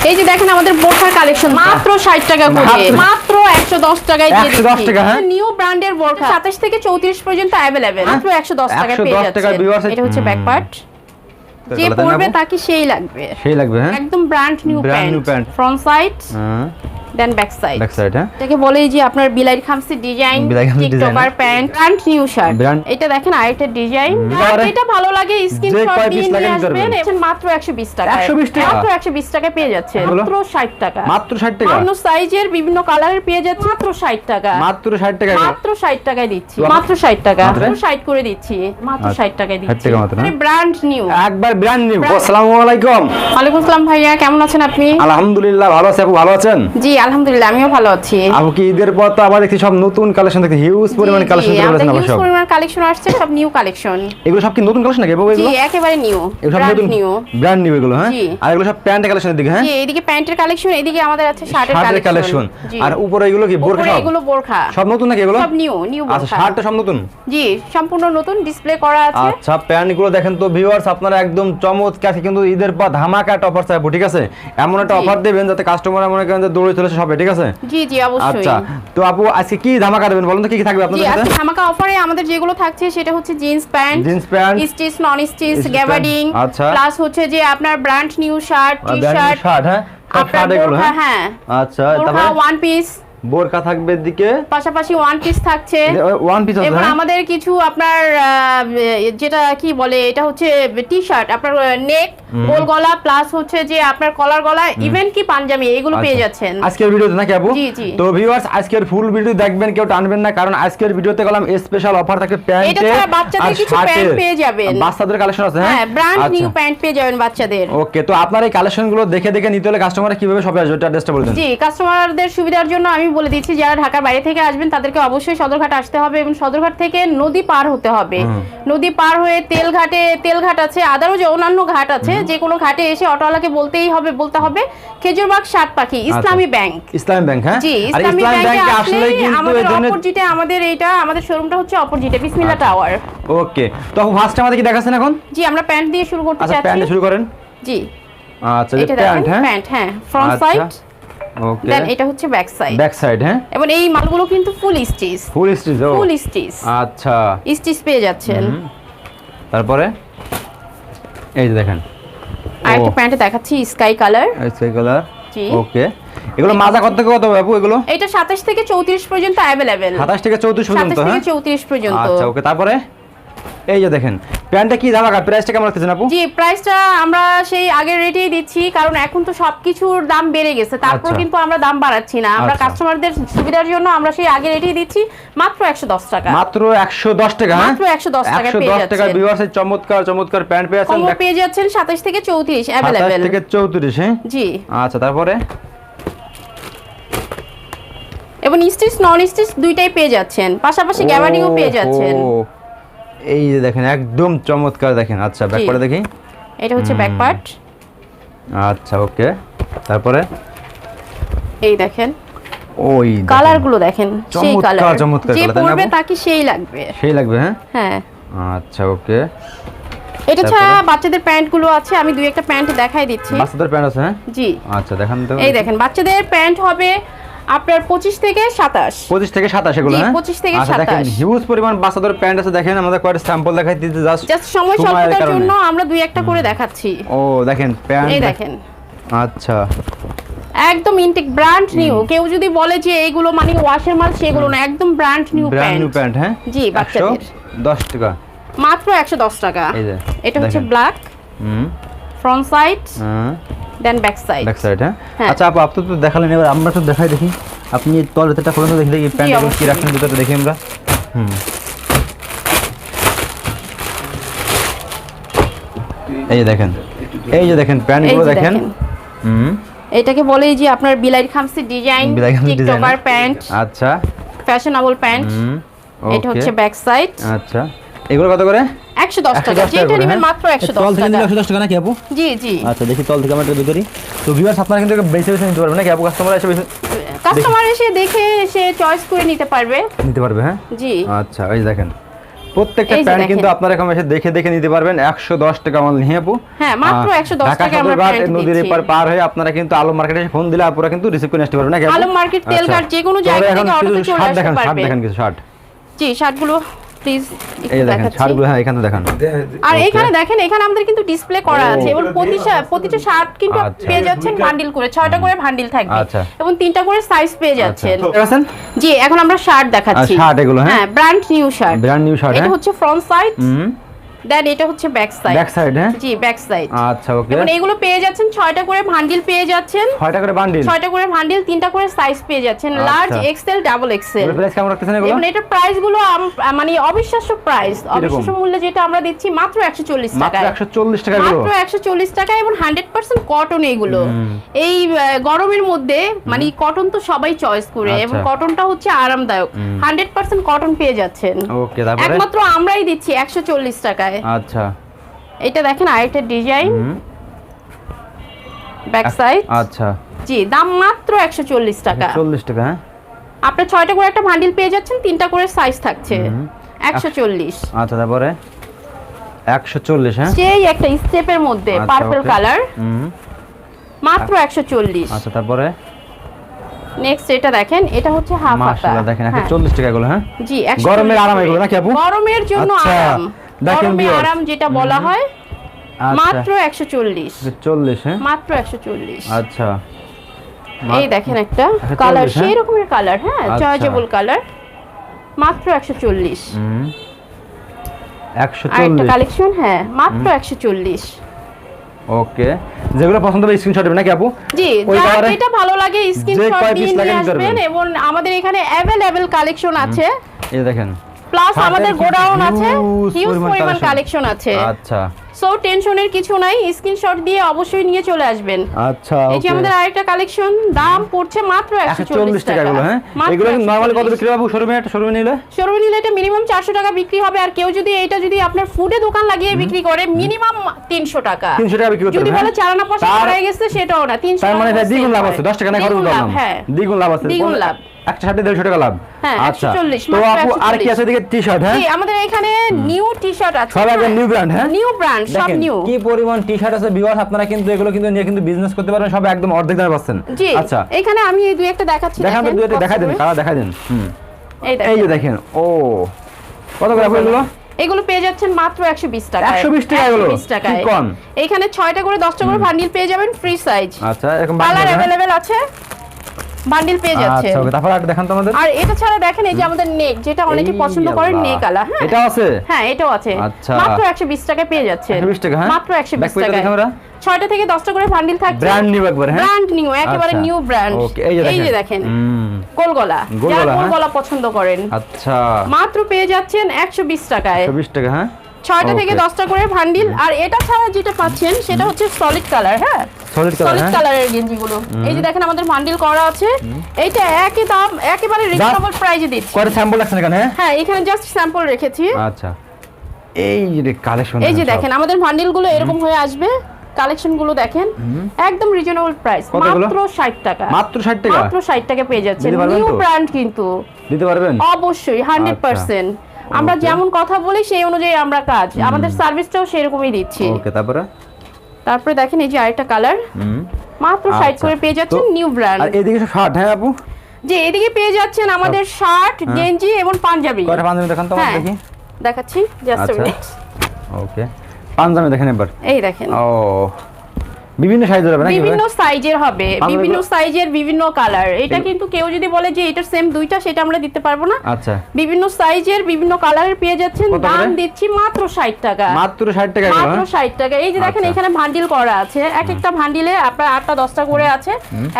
এই যে দেখেন আমাদের বোরখার কালেকশন মাত্র 60 টাকা করে মাত্র- মাত্র 110 টাকায় দিয়ে 110 টাকা, হ্যাঁ? নিউ ব্র্যান্ডের বোরখা 27 থেকে 34 পর্যন্ত अवेलेबल মাত্র 110 টাকায় 110 পেয়ে টাকায় যাচ্ছে viewers- এটা হচ্ছে ব্যাক হুম। পার্ট তো যে এগুলো তাই পরবে নেবো? তাকে সেই লাগবে সেই লাগবে হ্যাঁ একদম brand new Brand new pant pant। Front side হ্যাঁ Then back side back side হ্যাঁ। এটাকে বলে যে আপনার বিলাইট খামসি design tiktoker pant brand new shirt এটা দেখেন আরেকটা ডিজাইন এটা ভালো লাগে স্ক্রিনশট দিয়ে নিয়ে আসবেন। এটা মাত্র 120 টাকা। 120 টাকা? মাত্র 120 টাকা পেয়ে যাচ্ছে। মাত্র 60 টাকা। মাত্র 60 টাকা? অন্য সাইজের বিভিন্ন কালারের পেয়ে যাচ্ছে। মাত্র 60 টাকা। মাত্র 60 টাকা মাত্র 60 টাকায় দিচ্ছি। মাত্র 60 টাকা। মাত্র? মাত্র 60 করে দিচ্ছি। মাত্র আচ্ছা, 60 টাকায় দিচ্ছি। ব্র্যান্ড নিউ একবার ব্র্যান্ড নিউ আসসালামু আলাইকুম। ওয়ালাইকুম আসসালাম ভাইয়া কেমন আছেন আপনি? আলহামদুলিল্লাহ ভালো আছি। আপু ভালো আছেন? জি আলহামদুলিল্লাহ আমিও ভালো আছি। ঈদের পর তো আবার দেখছি সব নতুন কালেকশন হিউজ পরিমাণ কালেকশন সব। পরিমাণ কালেকশন আসছে সব নিউ কালেকশন এগুলো সব কি নতুন কালেকশন নাকি বাবু জি একেবারে নিউ এগুলো সব নতুন নিউ ব্র্যান্ড নিউ এগুলো হ্যাঁ? আর এগুলো সব প্যান্ট কালেকশনের দিকে হ্যাঁ? জি এদিকে প্যান্টের কালেকশন এদিকে আমাদের আছে শার্টের কালেকশন আর উপরে এগুলো কি বোরখা সব? এগুলো বোরখা। সব নতুন নাকি এগুলো? সব নিউ নিউ আচ্ছা বোরখা। শার্টটা সব নতুন? জি সম্পূর্ণ নতুন ডিসপ্লে করা আছে। আচ্ছা দেখেন তো ভিউয়ার্স আপনারা একদম চমৎকার কিন্তু ঈদের পর ধামাকা অফার চাইব ঠিক আছে? এমন একটা অফার দেবেন যাতে কাস্টমার মনে করেন যে দৌড়ে চলেছে সবে ঠিক আছে? জি জি অবশ্যই। আচ্ছা তো আপু আজকে কি ধামাকা দেবেন বলুন তো কি কি থাকবে আপনাদের সাথে? আজকে ধামাকা অফারে আমাদের যেগুলো থাকছে সেটা হচ্ছে jeans pant jeans pant stitch non stitch gabardine আচ্ছা। প্লাস হচ্ছে যে আপনার brand new shirt T shirt shirt হ্যাঁ? হ্যাঁ হ্যাঁ আচ্ছা তারপর? ওয়ান পিস বোরকা থাকবে দিকে পাশাপাশি ওয়ান পিস থাকছে। ওয়ান পিস এবং আমাদের কিছু আপনার যেটা কি বলে এটা হচ্ছে টি শার্ট আপনার নেক গোল গলা প্লাস হচ্ছে যে আপনার কলার গলা ইভেন কি পাঞ্জাবি এগুলো পেয়ে আচ্ছা। যাচ্ছেন। আজকের ভিডিওতে নাকি আপু? জি, জি। তো ভিউয়ার্স আজকের ফুল ভিডিও দেখবেন কেউ টানবেন না কারণ আজকের ভিডিওতে গেলাম স্পেশাল অফার থাকে এটা প্যান্টে বাচ্চাদের কিছু প্যান্ট পেয়ে যাবেন। বাচ্চাদের কালেকশন আছে হ্যাঁ? ব্র্যান্ড নিউ প্যান্ট পেয়ে যাবেন বাচ্চাদের। ওকে তো আপনার এই কালেকশনগুলো দেখে দেখে নিতে হলে কাস্টমার কীভাবে সবে আসবে ওটা অ্যাড্রেসটা বলে দেন। জি কাস্টমারদের সুবিধার জন্য আমি বলে দিচ্ছি যারা ঢাকার বাইরে থেকে আসবেন তাদেরকে অবশ্যই সদরঘাট আসতে হবে এবং সদরঘাট থেকে নদী পার হতে হবে। নদী পার হয়ে তেলঘাটে তেলঘাট আছে আদারও যে অন্যান্য ঘাট আছে যে কোনো ঘাটে এসে অটোওয়ালাকে বলতেই হবে বলতে হবে খেজুরবাগ সাত পাখি ইসলামী ব্যাংক। ইসলামী ব্যাংক হ্যাঁ? জি ইসলামী ব্যাংকে আসলে আমাদের ধরনের আমাদের এইটা আমাদের শোরুমটা হচ্ছে অপোজিটে বিসমিল্লা আচ্ছা। টাওয়ার। ওকে। তো ফার্স্ট আমাদের কি দেখাচ্ছেন এখন? জি আমরা প্যান্ট দিয়ে শুরু করতে চাচ্ছি আচ্ছা প্যান্টে শুরু করেন। জি। আচ্ছা এটা প্যান্ট হ্যাঁ? প্যান্ট হ্যাঁ ফ্রন্ট আচ্ছা। সাইড ওকে দেন এটা হচ্ছে ব্যাক সাইড ব্যাক সাইড হ্যাঁ এবং এই মালগুলো কিন্তু ফুল স্টিচ ফুল স্টিচ ও ফুল স্টিচ আচ্ছা স্টিচ পেয়ে যাচ্ছেন হুম। তারপরে এই যে দেখেন আর একটা ও। প্যান্টে দেখাচ্ছি স্কাই কালার এই কালার জি। ওকে এগুলো মাজা কত থেকে কত বাবু এগুলো এটা 27 থেকে 34 পর্যন্ত अवेलेबल 27 থেকে 34 পর্যন্ত 27 হ্যাঁ থেকে 34 পর্যন্ত আচ্ছা ওকে তারপরে এই যে দেখেন প্যান্টটা কি দাম রাখা প্রাইসটা কেমন রাখতেছেন আপু জি প্রাইসটা আমরা সেই আগের রেটেই দিচ্ছি কারণ এখন তো সবকিছুর দাম বেড়ে গেছে তারপর আচ্ছা। কিন্তু আমরা দাম বাড়াচ্ছি না আমরা আচ্ছা। কাস্টমারদের সুবিধার জন্য আমরা সেই আগের রেটেই দিচ্ছি মাত্র 110 টাকা মাত্র 110 টাকা হ্যাঁ মাত্র 110 টাকায় পেয়ে 110 টাকা যাচ্ছেন। ভিউয়ার্সের চমৎকার চমৎকার প্যান্ট পেয়ে আছেন কম্বো পেয়ে যাচ্ছেন 27 থেকে 34 27 अवेलेबल থেকে 34 হ্যাঁ জি আচ্ছা তারপরে এবং স্টিচ নন স্টিচ দুইটাই পেয়ে যাচ্ছেন পাশাপাশি গ্যাবার্ডিংও পেয়ে যাচ্ছেন ও, এই যে দেখেন একদম চমৎকার দেখেন। আচ্ছা ব্যাক। করে দেখি। এটা হচ্ছে ব্যাক পার্ট আচ্ছা ওকে। তারপরে? এই দেখেন। ওই কালারগুলো দেখেন সেই কালার চমৎকার যে পরবে তাকে সেই লাগবে। সেই লাগবে হ্যাঁ? হ্যাঁ। আচ্ছা ওকে। এটা ছাড়া বাচ্চাদের প্যান্টগুলো আছে আমি দুই একটা প্যান্ট দেখাই দিচ্ছি। বাচ্চাদের প্যান্ট আছে হ্যাঁ? জি। আচ্ছা দেখান তো। এই দেখেন বাচ্চাদের প্যান্ট হবে আপনার পঁচিশ থেকে সাতাশ। পঁচিশ থেকে সাতাশ এগুলো জি, হ্যাঁ? 25 থেকে আচ্ছা দেখেন হিউজ পরিমাণ বাচ্চাদের প্যান্ট আছে দেখেন আমাদের কয়েকটা স্যাম্পল দেখাই দিতে জাস্ট জাস্ট সময় স্বল্পতার জন্য আমরা দুই একটা করে দেখাচ্ছি। ও দেখেন প্যান্ট এই দেখেন। আচ্ছা। একদম ইনটেক ব্র্যান্ড নিউ কেউ যদি বলে যে এইগুলো মানে ওয়াশের মাল সেগুলো না একদম brand new brand new pant pant হ্যাঁ? জি, বাচ্চাদের। দশ টাকা। মাত্র একশো দশ টাকা। এই যে, এটা হচ্ছে ব্ল্যাক হুম। ফ্রন্ট সাইড হ্যাঁ then back side back side হ্যাঁ। আচ্ছা আপু আপনি তো দেখালেন এবার আমরা তো দেখাই দেখি। আপনি তল খুলে দেখি দেখি প্যান্ট কি। রাখছেন ভিতরে দেখি আমরা। হুম। এই যে দেখেন এই যে দেখেন প্যান্টগুলো দেখেন। হুম। এটাকে বলে যে আপনার বিলাইট খামসি ডিজাইন টিকটকার হ্যাঁ? প্যান্ট। আচ্ছা। Fashionable pant. হুম। এটা হচ্ছে ব্যাক সাইড আচ্ছা। এগুলো কত করে? 110 টাকা। যেটা নেবেন হ্যাঁ? তল দশ থেকে টাকা। 110 টাকা নাকি আপু? জি জি। আচ্ছা দেখি তল থেকে আমরা একটু করি তো ভিউয়ার্স আপনারা কিন্তু বেশি বেশি নিতে পারবেন নাকি আপু? কাস্টমার এসে কাস্টমার এসে দেখে সে চয়েস করে নিতে পারবে। নিতে পারবে হ্যাঁ? জি। আচ্ছা এই দেখেন। প্রত্যেকটা প্যান্ট কিন্তু আপনারা এরকম এসে দেখে দেখে নিতে পারবেন। একশো দশ টাকা আমার নিয়ে আপু? হ্যাঁ, মাত্র 110 ঢাকা আমরা প্যান্ট নদীর এপার পার হয়ে আপনারা কিন্তু আলম মার্কেটে ফোন দিলে আপনারা কিন্তু রিসিভ করে আসতে পারবেন নাকি? আলম মার্কেট, আচ্ছা। তেলঘাট যে কোনো জায়গা থেকে অটোতে চলে শার্ট আসতে দেখান শার্ট কিছু শার্ট জি শার্টগুলো প্লিজ এই দেখেন শার্টগুলো হ্যাঁ এখানে দেখান। আর এখানে দেখেন এখানে আমাদের কিন্তু ডিসপ্লে করা আছে। এবং প্রতিটা প্রতিটা শার্ট কিন্তু আচ্ছা। পেয়ে যাচ্ছেন বান্ডিল করে ছয়টা করে বান্ডিল থাকবে। আচ্ছা। এবং তিনটা করে সাইজ পেয়ে যাচ্ছেন। ঠিক জি এখন আমরা শার্ট দেখাচ্ছি। শার্ট এগুলো, হ্যাঁ? Brand new shirt brand new shirt এটা হ্যাঁ? হচ্ছে ফ্রন্ট সাইড দেন এটা হচ্ছে ব্যাক সাইড ব্যাক সাইড হ্যাঁ? জি ব্যাক সাইড আচ্ছা ওকে এবং এগুলো পেয়ে যাচ্ছেন ছয়টা করে বান্ডিল পেয়ে যাচ্ছেন। ছয়টা করে বান্ডিল ছয়টা করে বান্ডিল তিনটা করে সাইজ পেয়ে যাচ্ছেন। আচ্ছা। Large XL double XL price কেমন রাখতেছেন এগুলো? এবং এটার প্রাইসগুলো মানে অবিশ্বাস্য প্রাইস অবিশ্বাস্য মূল্যে যেটা আমরা দিচ্ছি মাত্র একশো চল্লিশ মাত্র টাকায়। একশো চল্লিশ টাকা এগুলো? মাত্র একশো চল্লিশ টাকা এবং হান্ড্রেড পার্সেন্ট কটন এগুলো। এই গরমের মধ্যে মানে কটন তো সবাই চয়েস করে এবং আচ্ছা। কটনটা হচ্ছে আরামদায়ক। হান্ড্রেড পার্সেন্ট কটন পেয়ে যাচ্ছেন। ওকে তারপরে? একমাত্র আমরাই দিচ্ছি একশো চল্লিশ টাকায় আচ্ছা। এটা দেখেন আরেকটা ডিজাইন ব্যাক সাইড আচ্ছা। জি দাম মাত্র একশো চল্লিশ টাকা। চল্লিশ টাকা হ্যাঁ? আপনার ছয়টা করে একটা বান্ডিল পেয়ে যাচ্ছেন তিনটা করে সাইজ থাকছে। একশো চল্লিশ। আচ্ছা তারপরে? একশো চল্লিশ হ্যাঁ? সেই একটা স্টেপের মধ্যে আচ্ছা, পার্পল কালার হুম। মাত্র একশো চল্লিশ। আচ্ছা তারপরে? নেক্সট এটা দেখেন এটা হচ্ছে হাফ হাতা দেখেন একশো হ্যাঁ, চল্লিশ টাকা এগুলো হ্যাঁ? জি গরমের আরাম এগুলো নাকি আপু? গরমের জন্য আচ্ছা, আরাম। দেখেন আরাম যেটা বলা হয় মাত্র আচ্ছা একশো চল্লিশ। চল্লিশ হ্যাঁ? মাত্র একশো চল্লিশ। আচ্ছা। এই দেখেন একটা কালার হ্যাঁ? সেই রকমের কালার হ্যাঁ? আচ্ছা। চয়েজেবল কালার মাত্র একশো চল্লিশ। হুম। একটা কালেকশন হ্যাঁ? মাত্র ওকে। যেগুলো পছন্দ হবে স্ক্রিনশট দেবেন নাকি আপু? জি যেটা ভালো লাগে স্ক্রিনশট দিয়ে নিয়ে আসবেন এবং আমাদের এখানে অ্যাভেলেবেল কালেকশন আছে। এই দেখেন। প্লাস আমাদের গোডাউন আছে হিউজ পরিমাণ কালেকশন আছে। আচ্ছা। সো টেনশনের কিছু নাই স্ক্রিনশট দিয়ে অবশ্যই নিয়ে চলে আসবেন। আচ্ছা এই যে আমাদের আরেকটা কালেকশন দাম পড়ছে মাত্র একশো একশো চল্লিশ টাকা। এগুলো হ্যাঁ? এগুলো নর্মালি কত বিক্রি হবে শোরুমে একটা শোরুমে নিলে? শোরুমে নিলে এটা মিনিমাম চারশো টাকা বিক্রি হবে আর কেউ যদি এটা যদি আপনার ফুডে দোকান লাগিয়ে বিক্রি করে মিনিমাম তিনশো টাকা। তিনশো টাকা বিক্রি করতে যদি বলে হ্যাঁ? চালানা পয়সা হারিয়ে গেছে সেটাও না তিনশো তার মানে টাকা দ্বিগুণ লাভ আছে দশ টাকা না দ্বিগুণ লাভ, হ্যাঁ। দ্বিগুণ লাভ আছে। দ্বিগুণ লাভ। একটা শার্টে দেড়শো টাকা লাভ। হ্যাঁ, আচ্ছা তো আপু আর কি আছে টি শার্ট হ্যাঁ? আমাদের এখানে নিউ টি শার্ট আছে। সব একদম নিউ ব্র্যান্ড হ্যাঁ? নিউ ব্র্যান্ড সব নিউ কি পরিমাণ টি শার্ট আছে ভিউয়ার্স আপনারা কিন্তু এগুলো কিন্তু নিয়ে কিন্তু বিজনেস করতে পারবেন সব একদম অর্ধেক দামে পাচ্ছেন। আচ্ছা। এখানে আমি এই দুই একটা দেখাচ্ছি দেখান দুই একটা দেখাই দিন কারা। দেখাই দিন হুম। এই যে দেখেন ও। কত করে এগুলো? এগুলো পেয়ে যাচ্ছেন মাত্র একশো বিশ টাকা 120 টাকা এগুলো? টাকায় কি কম? এখানে ছয়টা করে দশটা করে বান্ডিল পেয়ে যাবেন ফ্রি সাইজ আচ্ছা এরকম কালার বান্ডিল, হ্যাঁ? আছে? বান্ডিল পেয়ে যাচ্ছে। আচ্ছা তারপর আর দেখান তো আমাদের। আর এটা ছাড়া দেখেন এই যে আমাদের নেক যেটা অনেকে পছন্দ আল্লাহ। নেক আলা হ্যাঁ। এটা আছে? হ্যাঁ এটাও আছে। আচ্ছা। মাত্র একশো বিশ টাকায় পেয়ে যাচ্ছে। 120 টাকা, হ্যাঁ? মাত্র একশো Back বিশ plate টা টাকায়। দেখি আমরা। ছয়টা থেকে দশটা করে বান্ডিল থাকছে। ব্র্যান্ড নিউ একবার হ্যাঁ? ব্র্যান্ড নিউ একেবারে আচ্ছা। নিউ ব্র্যান্ড এই যে দেখেন এই যে দেখেন। হুম, গোল গলা যারা হ্যাঁ? গলা পছন্দ করেন। আচ্ছা। মাত্র পেয়ে যাচ্ছেন একশো বিশ টাকায়। চব্বিশ টাকা হ্যাঁ? ছয়টা থেকে দশটা করে ভান্ডিল আর এটা ছাড়া যেটা পাচ্ছেন সেটা হচ্ছে সলিড কালার হ্যাঁ? সলিড হ্যাঁ। কালারের গেঞ্জিগুলো। এই যে দেখেন আমাদের ভান্ডিল করা আছে এইটা একই দাম একেবারে রিজনেবল প্রাইসে দিচ্ছি। কয়টা স্যাম্পল রাখছেন এখানে? হ্যাঁ এখানে জাস্ট স্যাম্পল রেখেছি। আচ্ছা। এই যে কালেকশন এই যে দেখেন আমাদের ভান্ডিলগুলো এরকম হয়ে আসবে কালেকশনগুলো দেখেন একদম রিজনেবল প্রাইস কত এগুলো? মাত্র 60 টাকা। মাত্র 60 টাকা? মাত্র 60 টাকা পেয়ে যাচ্ছেন। নিউ ব্র্যান্ড কিন্তু। দিতে পারবেন? অবশ্যই 100% আমরা যেমন কথা বলি সেই অনুযায়ী আমরা কাজ। আমাদের সার্ভিসটাও সেরকমই দিচ্ছি। ওকে তারপরে? তারপরে দেখেন এই যে আরেকটা কালার মাত্র 60 আচ্ছা। করে পেয়ে যাচ্ছেন নিউ ব্র্যান্ড আর এদিকে সব শার্ট হ্যাঁ আপু? যে এদিকে পেয়ে যাচ্ছেন আমাদের শার্ট গেঞ্জি এবং পাঞ্জাবি কয়টা পাঞ্জাবি দেখান তো আমাকে হ্যাঁ। দেখি। দেখাচ্ছি জাস্ট আচ্ছা। Minute okay. পাঞ্জাবি দেখেন এবার। এই দেখেন। ও। বিভিন্ন সাইজের হবে বিভিন্ন সাইজের হবে বিভিন্ন সাইজের বিভিন্ন কালার এটা কিন্তু কেউ যদি বলে যে এটার সেম দুইটা সেটা আমরা দিতে পারব না। আচ্ছা। বিভিন্ন সাইজের বিভিন্ন কালারের পেয়ে যাচ্ছেন। দাম দিচ্ছি মাত্র ষাট টাকা। মাত্র 60 টাকা মাত্র হ্যাঁ? ষাট টাকা। এই যে দেখেন আচ্ছা। এখানে ভান্ডিল করা আছে। এক একটা ভান্ডিলে আপনার আটটা দশটা করে আছে।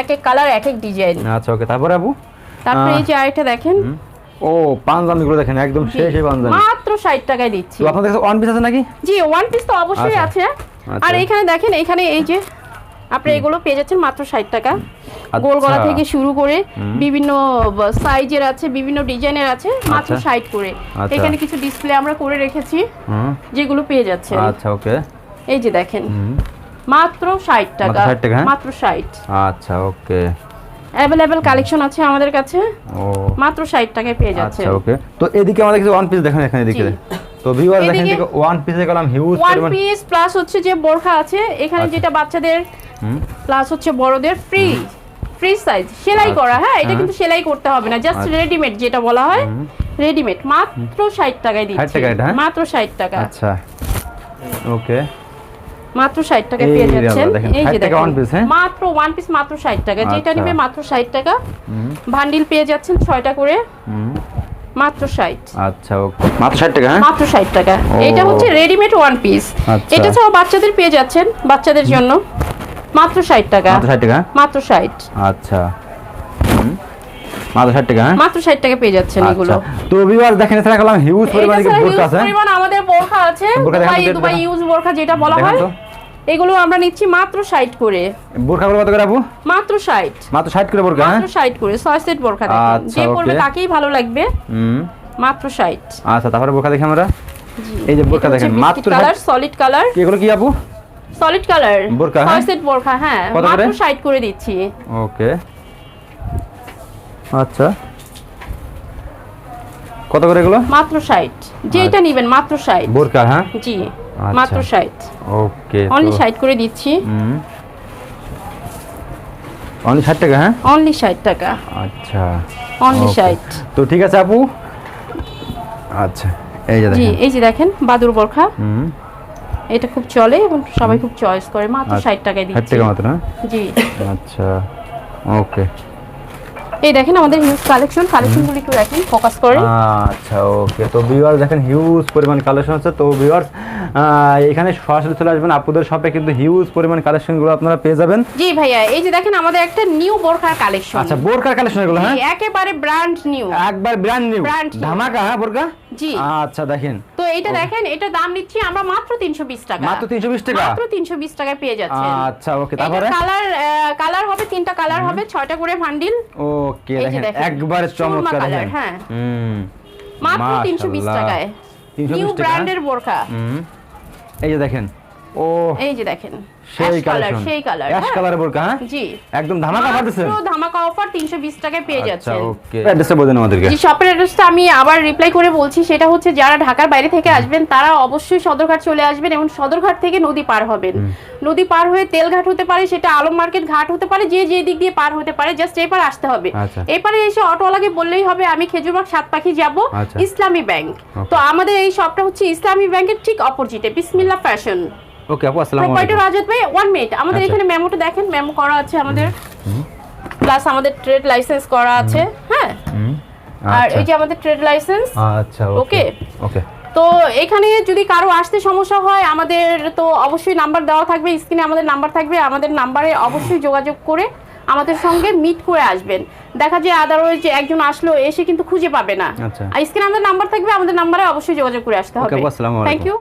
এক এক কালার এক এক ডিজাইন আচ্ছা ওকে তারপরে আপু? তারপরে এই যে আরেকটা দেখেন। ও পাঞ্জাবিগুলো দেখেন একদম শেষ এই পাঞ্জাবি। মাত্র ষাট টাকায় দিচ্ছি। তো আপনাদের কাছে ওয়ান পিস আছে নাকি? জি ওয়ান পিস তো অবশ্যই আচ্ছা। আছে। আচ্ছা। আর এখানে দেখেন এখানে এই যে আপনি এগুলো পেয়ে যাচ্ছেন মাত্র ষাট টাকা। গোল গলা আচ্ছা। থেকে শুরু করে বিভিন্ন সাইজের আছে বিভিন্ন ডিজাইনের আছে মাত্র আচ্ছা। ষাট করে। আচ্ছা। এখানে কিছু ডিসপ্লে আমরা করে রেখেছি যেগুলো পেয়ে যাচ্ছেন। আচ্ছা ওকে। এই যে দেখেন মাত্র ষাট টাকা। 60 টাকা, হ্যাঁ? মাত্র ষাট। আচ্ছা ওকে। অ্যাভেলেবেল কালেকশন আছে আমাদের কাছে। মাত্র ষাট টাকায় পেয়ে যাচ্ছে। আচ্ছা ওকে তো এদিকে আমাদের কিছু ওয়ান পিস দেখেন এখানে এদিকে। তো ভিউয়ার দেখেন এদিকে- ওয়ান পিসে গেলাম হিউজ ওয়ান পিস প্লাস হচ্ছে যে বোরখা আছে এখানে আচ্ছা। যেটা বাচ্চাদের প্লাস হচ্ছে বড়দের ফ্রি ফ্রি সাইজ সেলাই করা হ্যাঁ এটা হ্যাঁ। কিন্তু সেলাই করতে হবে না জাস্ট আচ্ছা। রেডিমেড যেটা বলা হয় রেডিমেড মাত্র ষাট টাকায় দিচ্ছি। হ্যাঁ? মাত্র ষাট টাকা। আচ্ছা। ওকে মাত্র ষাট টাকায় পেয়ে যাচ্ছেন। এই যে টাকা দেখেন হ্যাঁ? মাত্র ওয়ান পিস মাত্র ষাট টাকা। যেটা আচ্ছা। নিবে মাত্র ষাট টাকা। ভান্ডিল পেয়ে যাচ্ছেন ছয়টা করে। হুম, মাত্র ষাট। আচ্ছা ওকে। মাত্র ষাট টাকা হ্যাঁ? মাত্র ষাট টাকা। এটা হচ্ছে রেডিমেড ওয়ান পিস। এটা ছাড়াও বাচ্চাদের পেয়ে যাচ্ছেন বাচ্চাদের জন্য। মাত্র ষাট টাকা। মাত্র ষাট টাকা হ্যাঁ? মাত্র ষাট। আচ্ছা। হুম, মাত্র ষাট টাকা হ্যাঁ? মাত্র ষাট টাকা পেয়ে যাচ্ছেন এগুলো। আচ্ছা তো ভিউয়ার দেখেন এছাড়া গেলাম হিউজ পরিমাণে বোরকা আছে। হ্যাঁ? পরিমাণ আমাদের বোরখা আছে। দুবাই দুবাই ইউজ বোরখা যেটা বলা হয় এগুলো আমরা নিচ্ছি মাত্র ষাট করে। বোরখাগুলো কত করে আপু? মাত্র ষাট। মাত্র ষাট করে বোরকা হ্যাঁ? মাত্র ষাট করে ছয় সেট বোরখা দেখেন। আচ্ছা, যে পড়বে তাকেই ভালো লাগবে। হুম। মাত্র ষাট। আচ্ছা তারপরে বোরকা দেখি আমরা। এই যে বোরকা দেখেন মাত্র কালার সলিড কালার এগুলো কি আপু? সলিড কালার বোরকা, ছয় হ্যাঁ? সেট বোরখা হ্যাঁ। কত মাত্র করে? ষাট করে দিচ্ছি। ওকে আচ্ছা। কত করে এগুলো? মাত্র ষাট। যেটা নিবেন মাত্র ষাট। বোরকা হ্যাঁ? জি আচ্ছা। মাত্র ষাট। ওকে অনলি ষাট করে দিচ্ছি। হুম। অনলি ষাট টাকা হ্যাঁ? অনলি ষাট টাকা। আচ্ছা। Only Okay. ষাট। তো ঠিক আছে আপু? আচ্ছা এই যে দেখেন। জি এই যে দেখেন বাদুর বোরখা। হুম। এটা খুব চলে এবং সবাই খুব চয়েস করে। মাত্র আচ্ছা, ষাট টাকায় দিচ্ছি টাকা মাত্র না জি। আচ্ছা ওকে। এই দেখেন আমাদের হিউজ কালেকশন কালেকশনগুলি একটু দেখেন ফোকাস করে আচ্ছা ওকে তো ভিউয়ার দেখেন হিউজ পরিমাণ কালেকশন আছে। তো ভিউয়ার এখানে সরাসরি চলে আসবেন। আপুদের শপে কিন্তু হিউজ পরিমাণ কালেকশনগুলো আপনারা পেয়ে যাবেন। জি ভাইয়া এই যে দেখেন আমাদের একটা নিউ বোরখার কালেকশন আচ্ছা বোরকার কালেকশন এগুলো হ্যাঁ? একেবারে ব্র্যান্ড নিউ একবার ব্র্যান্ড নিউ ধামাকা হ্যাঁ বোরকা জি। আচ্ছা দেখেন। তো এটা দেখেন এটা দাম নিচ্ছি আমরা মাত্র 320 টাকা। মাত্র 320 টাকা? মাত্র 320 টাকায় পেয়ে যাচ্ছেন। আচ্ছা ওকে তারপরে? কালার কালার হবে তিনটা কালার হবে ছয়টা করে ভান্ডিল ওকে দেখেন একবারে চমৎকার হ্যাঁ। হুম মাত্র 320 টাকায়। নিউ ব্র্যান্ডের বোরকা এই যে দেখেন ও। এই যে দেখেন। সেই কালার সেই কালার অ্যাশ কালারের বোরকা হ্যাঁ? জি। একদম ধামাকা অফার 320 টাকায় পেয়ে আচ্ছা যাচ্ছেন। ওকে অ্যাড্রেসটা বলে দেন আমাদেরকে। জি শপের অ্যাড্রেসটা আমি আবার রিপ্লাই করে বলছি সেটা হচ্ছে যারা ঢাকার বাইরে থেকে আসবেন তারা অবশ্যই সদরঘাট চলে আসবেন এবং সদরঘাট থেকে নদী পার হবেন। নদী পার হয়ে তেলঘাট হতে পারে সেটা আলম মার্কেট ঘাট হতে পারে যে যে দিক দিয়ে পার হতে পারে জাস্ট এপার আসতে হবে। আচ্ছা। এপারে এসে অটোওয়ালাকে বললেই হবে আমি খেজুরবাগ সাত পাখি যাব আচ্ছা। ইসলামী ব্যাংক। তো আমাদের এই শপটা হচ্ছে ইসলামী ব্যাংকের ঠিক অপোজিটে বিসমিল্লাহ ফ্যাশন ওকে আপু আসসালামু প্রোপাইটার আলাইকুম রাজত ভাই ওয়ান মিনিট আমাদের আচ্ছা। এখানে মেমোটা দেখেন মেমো করা আছে আমাদের। প্লাস আমাদের ট্রেড লাইসেন্স করা আছে হ্যাঁ? আর আচ্ছা। এই যে আমাদের ট্রেড লাইসেন্স আচ্ছা ওকে ওকে তো এখানে যদি কারও আসতে সমস্যা হয় আমাদের তো অবশ্যই নাম্বার দেওয়া থাকবে স্ক্রিনে আমাদের নাম্বার থাকবে আমাদের নাম্বারে অবশ্যই যোগাযোগ করে আমাদের সঙ্গে মিট করে আসবেন। দেখা যায় আদারওয়াইজ যে একজন আসলো এসে কিন্তু খুঁজে পাবে না। আচ্ছা। আর স্ক্রিনে আমাদের নাম্বার থাকবে আমাদের নাম্বারে অবশ্যই যোগাযোগ করে আসতে হবে। Thank you